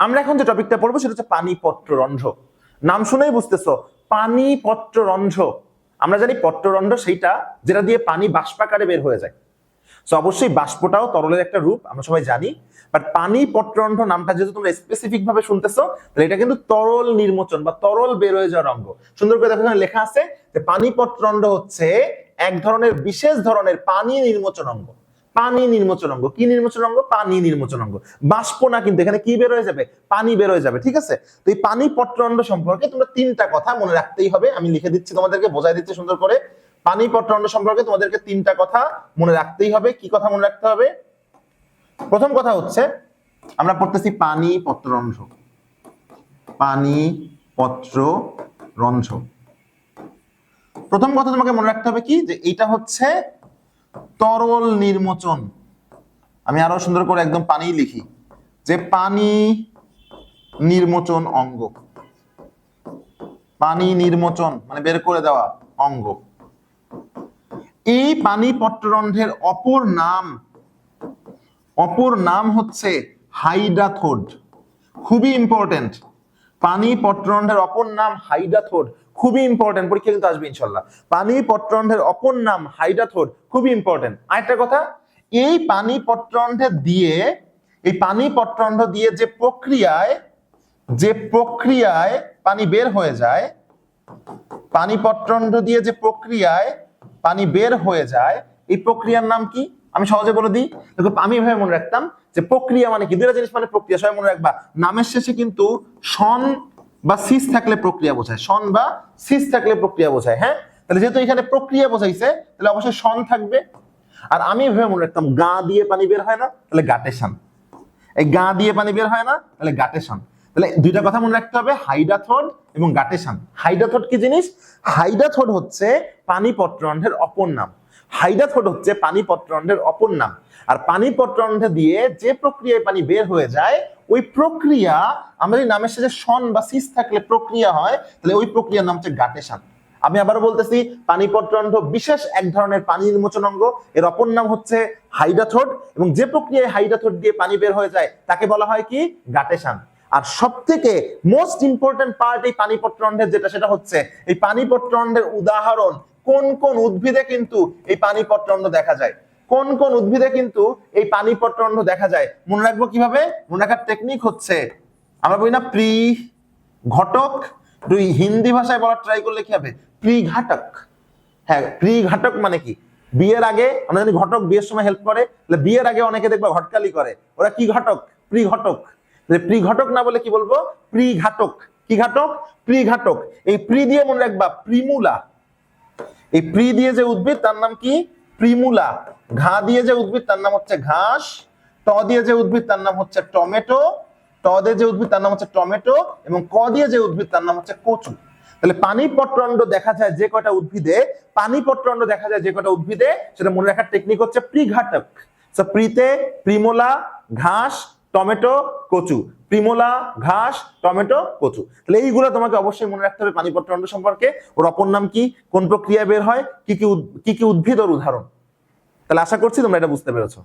আমরা এখন যে টপিকটা পড়ব সেটা হচ্ছে পানি পত্ররন্ধ্র নাম শুনেই বুঝতেছো পানি পত্ররন্ধ্র আমরা জানি পত্ররন্ধ্র সেইটা যেটা দিয়ে পানি বাষ্পাকারে বের হয়ে যায়। তো অবশ্যই বাষ্পটাও তরলের একটা রূপ, আমরা সবাই জানি। বাট পানি পত্ররন্ধ্র নামটা যেহেতু তোমরা স্পেসিফিক ভাবে শুনতেছো, তাহলে এটা কিন্তু তরল নির্মোচন বা তরল বের হয়ে যাওয়ার অঙ্গ। সুন্দর করে দেখো লেখা আছে যে পানি পত্ররন্ধ্র হচ্ছে এক ধরনের, বিশেষ ধরনের পানি নির্মোচন অঙ্গ। পানি নির্মোচন অঙ্গ। কি নির্মোচন অঙ্গ? পানি নির্মোচন অঙ্গ। বাষ্প না কিন্তু, এখানে কি বের হয়ে যাবে? পানি বের হয়ে যাবে, ঠিক আছে? তো এই পানি পত্ররন্ধ্র সম্পর্কে তোমরা তিনটা কথা মনে রাখতেই হবে। আমি লিখে দিচ্ছি তোমাদেরকে, বোঝাই দিচ্ছি সুন্দর করে। পানি পত্ররন্ধ্র সম্পর্কে তোমাদেরকে তিনটা কথা মনে রাখতেই হবে। কি কথা মনে রাখতে হবে? প্রথম কথা হচ্ছে, আমরা পড়তেছি পানি পত্ররন্ধ্র পানি পত্র রন্ধ্র প্রথম কথা তোমাকে মনে রাখতে হবে কি? যে এটা হচ্ছে তরল নির্মোচন। আমি আরও সুন্দর করে একদম পানি লিখি। যে পানি নির্মোচন অঙ্গ। পানি নির্মোচন মানে বের করে দেওয়া অঙ্গ। এই পানি পত্ররন্ধ্রের অপর নাম অপর নাম হচ্ছে হাইডাথোড খুবই ইম্পর্টেন্ট পানি পত্ররন্ধ্রের অপর নাম হাইডাথোড খুবই ইম্পর্টেন্ট পরীক্ষা কিন্তু আসবে ইনশাল্লাহ। পানি পত্ররন্ধ্রের অপর নাম হাইডাথোড খুবই ইম্পর্টেন্ট আরেকটা কথা, এই পানি পত্ররন্ধ্র দিয়ে, এই পানি পত্ররন্ধ্র দিয়ে যে প্রক্রিয়ায় যে প্রক্রিয়ায় পানি বের হয়ে যায় পানি পত্ররন্ধ্র দিয়ে যে প্রক্রিয়ায় পানি বের হয়ে যায়, এই প্রক্রিয়ার নাম কি? আমি সহজে বলে দিই, দেখো, আমি এভাবে মনে রাখতাম যে প্রক্রিয়া মানে কি? দুটা জিনিস মানে প্রক্রিয়া, সবাই মনে রাখবা। নামের শেষে কিন্তু সন বা সিস থাকলে প্রক্রিয়া বোঝায়। সন বা সিস থাকলে প্রক্রিয়া বোঝায় হ্যাঁ? তাহলে যেহেতু এখানে প্রক্রিয়া বোঝাইছে, তাহলে অবশ্যই সন থাকবে। আর আমি এভাবে মনে রাখতাম, গা দিয়ে পানি বের হয় না, তাহলে গাটেশন এই গা দিয়ে পানি বের হয় না, তাহলে গাটেশন তাহলে দুইটা কথা মনে রাখতে হবে হাইডাথোড এবং গাটেশন হাইডাথোড কি জিনিস? হাইডাথোড হচ্ছে পানি পত্ররন্ধ্রের অপর নাম। হাইডাথোড হচ্ছে পানি পত্ররন্ধ্রের অপর নাম। আর পানি পত্ররন্ধ্র দিয়ে যে প্রক্রিয়ায় পানি বের হয়ে যায়, ওই প্রক্রিয়া, আমাদের নামের সাথে সন বা সিস থাকলে প্রক্রিয়া হয়, তাহলে ওই প্রক্রিয়ার নাম হচ্ছে গাটেশন। আমি আবারও বলতেছি, পানি পত্ররন্ধ্র বিশেষ এক ধরনের পানি নির্মোচন অঙ্গ, এর অপর নাম হচ্ছে হাইডাথোড এবং যে প্রক্রিয়ায় হাইডাথোড দিয়ে পানি বের হয়ে যায়, তাকে বলা হয় কি? গাটেশন। আর সব থেকে মোস্ট ইম্পর্টেন্ট পার্ট এই পানি পত্ররন্ধ্রের যেটা, সেটা হচ্ছে এই পানি পত্ররন্ধ্রের উদাহরণ, কোন কোন উদ্ভিদে কিন্তু এই পানি পত্ররন্ধ্র দেখা যায়? কোন কোন উদ্ভিদে কিন্তু এই পানি পত্ররন্ধ্র দেখা যায়? মনে রাখব কীভাবে? মনে রাখার টেকনিক হচ্ছে, আমরা বলি না প্রি ঘটক তুই হিন্দি ভাষায় বলার ট্রাই করলে কি হবে? প্রি ঘাটক হ্যাঁ প্রি ঘাটক মানে কি? বিয়ের আগে, আমরা জানি ঘটক বিয়ের সময় হেল্প করে বিয়ের আগে অনেকে দেখবা ঘটকালি করে। ওরা কি ঘটক? প্রি ঘটক প্রি ঘটক না বলে কি বলব? প্রি ঘাটক কি ঘাটক প্রি ঘাটক এই প্রি দিয়ে মনে রাখবা, প্রিমুলা। এই প্রি দিয়ে যে উদ্ভিদ, তার নাম কি? প্রিমুলা। ঘা দিয়ে যে উদ্ভিদ, তার নাম হচ্ছে ঘাস। ট দিয়ে যে উদ্ভিদ, তার নাম হচ্ছে টমেটো। ট দিয়ে যে উদ্ভিদ, তার নাম হচ্ছে টমেটো। এবং ক দিয়ে যে উদ্ভিদ, তার নাম হচ্ছে কচু। তাহলে পানি পত্রণ্ড দেখা যায় যে কয়টা উদ্ভিদে? পানি পত্রণ্ড দেখা যায় যে কয়টা উদ্ভিদে? সেটা মনে রাখার টেকনিক হচ্ছে প্রিঘাটক প্রিতে প্রিমোলা, ঘাস টমেটো, কচু। প্রিমোলা, ঘাস, টমেটো, কচু। তাহলে এইগুলো তোমাকে অবশ্যই মনে রাখতে হবে পানিপত্রণ্ড সম্পর্কে। ওর অপর নাম কি? কোন প্রক্রিয়া বের হয়? কি কি কি কি উদ্ভিদ ওর উদাহরণ? তাহলে আশা করছি তোমরা এটা বুঝতে পেরেছ।